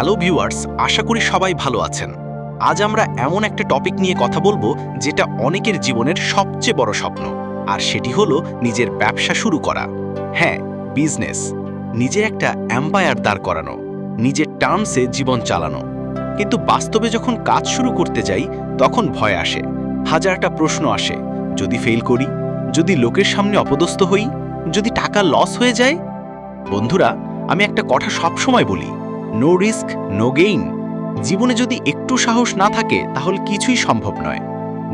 Hello viewers, আশা করি সবাই ভালো আছেন। আজ আমরা এমন একটা টপিক নিয়ে কথা বলব যেটা অনেকের জীবনের সবচেয়ে বড় স্বপ্ন, আর সেটি হলো নিজের ব্যবসা শুরু করা। হ্যাঁ বিজনেস, নিজের একটা এম্পায়ার দাঁড় করানো, নিজের টার্মসে জীবন চালানো। কিন্তু বাস্তবে যখন কাজ শুরু করতে যাই, তখন ভয় আসে, হাজারটা প্রশ্ন আসে, যদি ফেল করি, যদি লোকের সামনে অপদস্থ হই, যদি টাকা লস হয়ে যায়? বন্ধুরা, আমি একটা কথা সবসময় বলি নো রিস্ক নো গেইন জীবনে যদি একটু সাহস না থাকে, তাহলে কিছুই সম্ভব নয়।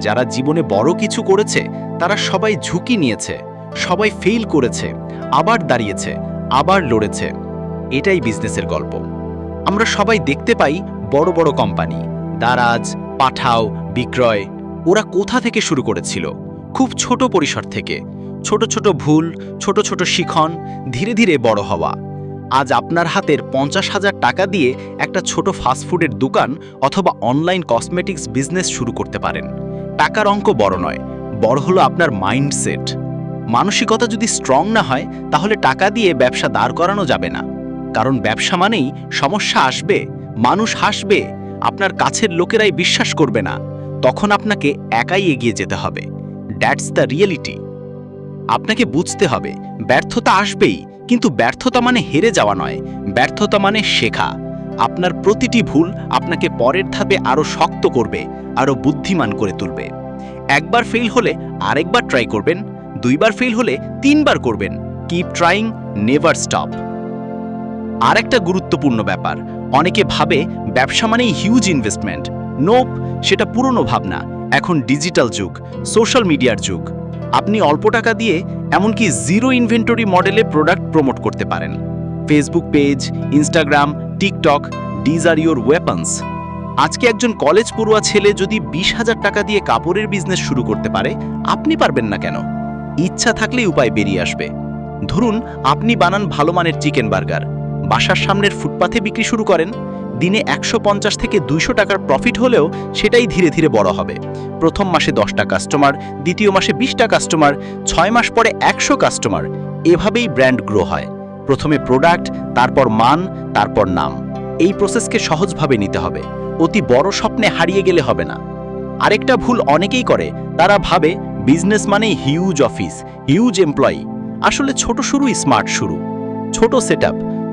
যারা জীবনে বড় কিছু করেছে, তারা সবাই ঝুঁকি নিয়েছে, সবাই ফেল করেছে, আবার দাঁড়িয়েছে, আবার লড়েছে। এটাই বিজনেসের গল্প। আমরা সবাই দেখতে পাই বড় বড় কোম্পানি দারাজ, পাঠাও, বিক্রয়, ওরা কোথা থেকে শুরু করেছিল? খুব ছোট পরিসর থেকে। ছোট ছোট ভুল, ছোট ছোট শিখন, ধীরে ধীরে বড় হওয়া। আজ আপনার হাতের পঞ্চাশ হাজার টাকা দিয়ে একটা ছোট ফাস্টফুডের দোকান অথবা অনলাইন কসমেটিক্স বিজনেস শুরু করতে পারেন। টাকার অঙ্ক বড় নয়, বড় হলো আপনার মাইন্ডসেট মানসিকতা যদি স্ট্রং না হয়, তাহলে টাকা দিয়ে ব্যবসা দাঁড় করানো যাবে না। কারণ ব্যবসা মানেই সমস্যা আসবে, মানুষ হাসবে, আপনার কাছের লোকেরাই বিশ্বাস করবে না, তখন আপনাকে একাই এগিয়ে যেতে হবে। দ্যাটস দ্য রিয়েলিটি আপনাকে বুঝতে হবে, ব্যর্থতা আসবেই কিন্তু ব্যর্থতা মানে হেরে যাওয়া নয়, ব্যর্থতা মানে শেখা। আপনার প্রতিটি ভুল আপনাকে পরের ধাপে আরও শক্ত করবে আরও বুদ্ধিমান করে তুলবে। একবার ফেল হলে আরেকবার ট্রাই করবেন, দুইবার ফেল হলে তিনবার করবেন। কিপ ট্রাইং নেভার স্টপ আরেকটা গুরুত্বপূর্ণ ব্যাপার, অনেকে ভাবে ব্যবসা মানেই হিউজ ইনভেস্টমেন্ট নোপ সেটা পুরনো ভাবনা, এখন ডিজিটাল যুগ সোশ্যাল মিডিয়ার যুগ। আপনি অল্প টাকা দিয়ে এমনকি জিরো ইনভেন্টরি মডেলে প্রোডাক্ট প্রমোট করতে পারেন। Facebook page Instagram TikTok these are your weapons আজকে একজন কলেজ পড়ুয়া ছেলে যদি বিশ হাজার টাকা দিয়ে কাপড়ের বিজনেস শুরু করতে পারে, আপনি পারবেন না কেন? ইচ্ছা থাকলেই উপায় বেরিয়ে আসবে। ধরুন, আপনি বানান ভালো মানের চিকেন বার্গার বাসার সামনের ফুটপাথে বিক্রি শুরু করেন। দিনে একশো পঞ্চাশ থেকে দুইশো টাকার প্রফিট হলেও সেটাই ধীরে ধীরে বড় হবে। প্রথম মাসে দশটা কাস্টমার দ্বিতীয় মাসে বিশটা কাস্টমার ছয় মাস পরে একশো কাস্টমার এভাবেই ব্র্যান্ড গ্রো হয়। প্রথমে প্রোডাক্ট তারপর মান, তারপর নাম। এই প্রসেসকে সহজভাবে নিতে হবে। অতি বড় স্বপ্নে হারিয়ে গেলে হবে না। আরেকটা ভুল অনেকেই করে। তারা ভাবে বিজনেস মানেই হিউজ অফিস হিউজ এমপ্লয়ি আসলে ছোট শুরুই স্মার্ট শুরু। ছোট সেট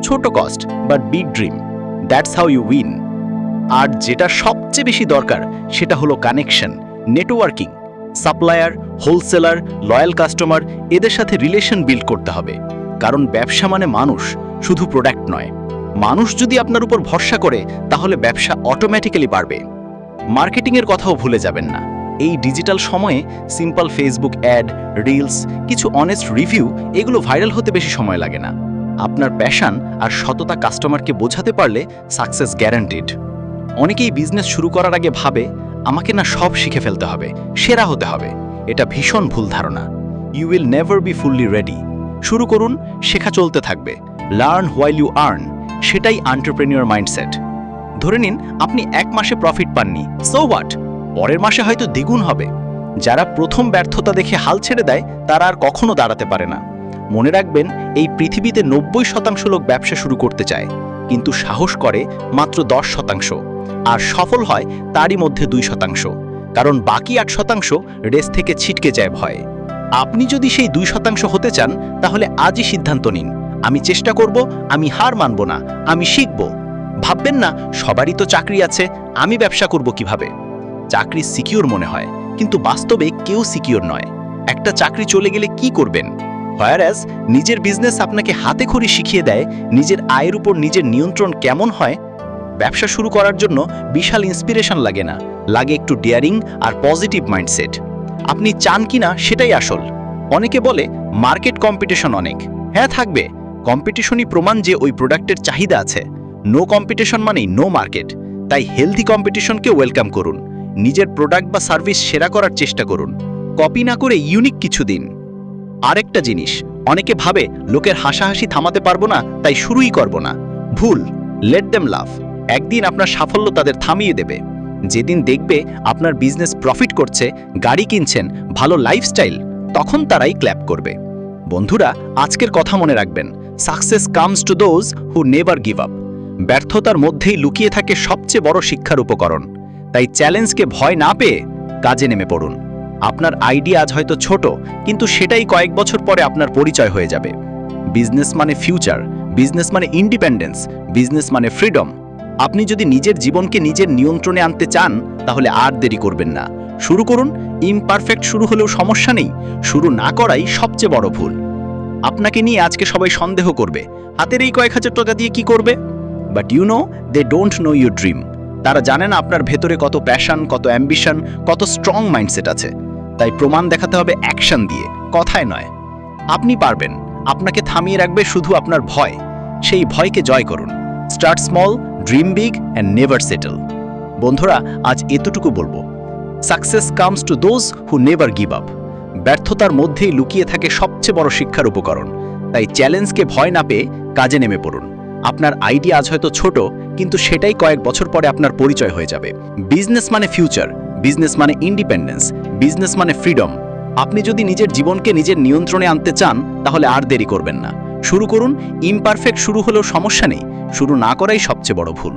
ছোট cost but big dream that's how you win. আর যেটা সবচেয়ে বেশি দরকার, সেটা হলো connection, networking, supplier, wholesaler, loyal customer, এদের সাথে রিলেশন বিল্ড করতে হবে। কারণ ব্যবসা মানে মানুষ, শুধু প্রোডাক্ট নয়। মানুষ যদি আপনার উপর ভরসা করে, তাহলে ব্যবসা অটোমেটিক্যালি বাড়বে। মার্কেটিংয়ের কথাও ভুলে যাবেন না। এই ডিজিটাল সময়ে সিম্পল ফেসবুক অ্যাড, রিলস, কিছু অনেস্ট রিভিউ এগুলো ভাইরাল হতে বেশি সময় লাগে না। আপনার প্যাশন আর সততা কাস্টমারকে বোঝাতে পারলে সাকসেস গ্যারান্টিড। অনেকেই বিজনেস শুরু করার আগে ভাবে, আমাকে না সব শিখে ফেলতে হবে, সেরা হতে হবে। এটা ভীষণ ভুল ধারণা। You will never be fully ready শুরু করুন, শেখা চলতে থাকবে। লার্ন হোয়াইল ইউ আর্ন সেটাই আন্টারপ্রেনিয়র মাইন্ডসেট ধরে নিন, আপনি এক মাসে প্রফিট পাননি। সো হোয়াট পরের মাসে হয়তো দ্বিগুণ হবে। যারা প্রথম ব্যর্থতা দেখে হাল ছেড়ে দেয়, তারা আর কখনো দাঁড়াতে পারে না। মনে রাখবেন, এই পৃথিবীতে নব্বই শতাংশ লোক ব্যবসা শুরু করতে চায়, কিন্তু সাহস করে মাত্র দশ শতাংশ। আর সফল হয় তারই মধ্যে দুই শতাংশ। কারণ বাকি আট শতাংশ রেস থেকে ছিটকে যায় ভয়ে। আপনি যদি সেই দুই শতাংশ হতে চান, তাহলে আজই সিদ্ধান্ত নিন। আমি চেষ্টা করব, আমি হার মানব না, আমি শিখব। ভাববেন না, সবারই তো চাকরি আছে, আমি ব্যবসা করব কীভাবে? চাকরি সিকিউর মনে হয়, কিন্তু বাস্তবে কেউ সিকিউর নয়। একটা চাকরি চলে গেলে কি করবেন? হোয়ারাস নিজের বিজনেস আপনাকে হাতে খড়ি শিখিয়ে দেয়, নিজের আয়ের উপর নিজের নিয়ন্ত্রণ কেমন হয়। ব্যবসা শুরু করার জন্য বিশাল ইন্সপিরেশন লাগে না, লাগে একটু ডেয়ারিং আর পজিটিভ মাইন্ডসেট আপনি চান কিনা সেটাই আসল। অনেকে বলে মার্কেট কম্পিটিশন অনেক। হ্যাঁ থাকবে। কম্পিটিশনই প্রমাণ যে ওই প্রোডাক্টের চাহিদা আছে। নো কম্পিটিশন মানেই নো মার্কেট তাই হেলদি কম্পিটিশনকে ওয়েলকাম করুন। নিজের প্রোডাক্ট বা সার্ভিস সেরা করার চেষ্টা করুন। কপি না করে ইউনিক কিছু দিন। আরেকটা জিনিস, অনেকে ভাবে লোকের হাসাহাসি থামাতে পারব না, তাই শুরুই করব না। ভুল লেট দেম লাভ একদিন আপনার সাফল্য তাদের থামিয়ে দেবে। যেদিন দেখবে আপনার বিজনেস প্রফিট করছে, গাড়ি কিনছেন, ভালো লাইফস্টাইল তখন তারাই ক্ল্যাপ করবে। বন্ধুরা, আজকের কথা মনে রাখবেন। Success comes to those who never give up ব্যর্থতার মধ্যেই লুকিয়ে থাকে সবচেয়ে বড় শিক্ষার উপকরণ। তাই চ্যালেঞ্জকে ভয় না পেয়ে কাজে নেমে পড়ুন। আপনার আইডিয়া আজ হয়তো ছোট, কিন্তু সেটাই কয়েক বছর পরে আপনার পরিচয় হয়ে যাবে। বিজনেস মানে ফিউচার, বিজনেস মানে ইন্ডিপেন্ডেন্স, বিজনেস মানে ফ্রিডম। আপনি যদি নিজের জীবনকে নিজের নিয়ন্ত্রণে আনতে চান, তাহলে আর দেরি করবেন না। শুরু করুন ইমপারফেক্ট শুরু হলেও সমস্যা নেই, শুরু না করাই সবচেয়ে বড় ভুল। আপনাকে নিয়ে আজকে সবাই সন্দেহ করবে, হাতের এই কয়েক হাজার টাকা দিয়ে কি করবে? But you know they don't know your dream তারা জানে না আপনার ভেতরে কত প্যাশন কত অ্যাম্বিশন কত স্ট্রং মাইন্ডসেট আছে। তাই প্রমাণ দেখাতে হবে অ্যাকশন দিয়ে, কথায় নয়। আপনি পারবেন, আপনাকে থামিয়ে রাখবে শুধু আপনার ভয়। সেই ভয়কে জয় করুন। Start small, dream big, and never settle. বন্ধুরা, আজ এতটুকু বলব। Success comes to those who never give up. ব্যর্থতার মধ্যেই লুকিয়ে থাকে সবচেয়ে বড় শিক্ষার উপকরণ। তাই চ্যালেঞ্জকে ভয় না পেয়ে কাজে নেমে পড়ুন। আপনার আইডিয়া আজ হয়তো ছোট, কিন্তু সেটাই কয়েক বছর পরে আপনার পরিচয় হয়ে যাবে। বিজনেস মানে ফিউচার, বিজনেস মানে ইন্ডিপেন্ডেন্স। বিজনেস মানে ফ্রিডম। আপনি যদি নিজের জীবনকে নিজের নিয়ন্ত্রণে আনতে চান, তাহলে আর দেরি করবেন না। শুরু করুন ইমপারফেক্ট শুরু হলেও সমস্যা নেই, শুরু না করাই সবচেয়ে বড় ভুল।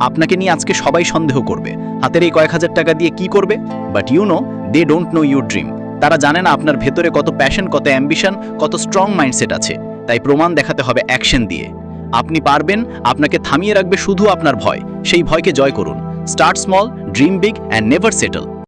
আপনাকে নিয়ে আজকে সবাই সন্দেহ করবে, হাতের এই কয়েক হাজার টাকা দিয়ে কি করবে? But you know they don't know your dream তারা জানে না আপনার ভেতরে কত প্যাশন কত অ্যাম্বিশন কত স্ট্রং মাইন্ডসেট আছে। তাই প্রমাণ দেখাতে হবে অ্যাকশন দিয়ে। আপনি পারবেন, আপনাকে থামিয়ে রাখবে শুধু আপনার ভয়। সেই ভয়কে জয় করুন। Start small dream big and never settle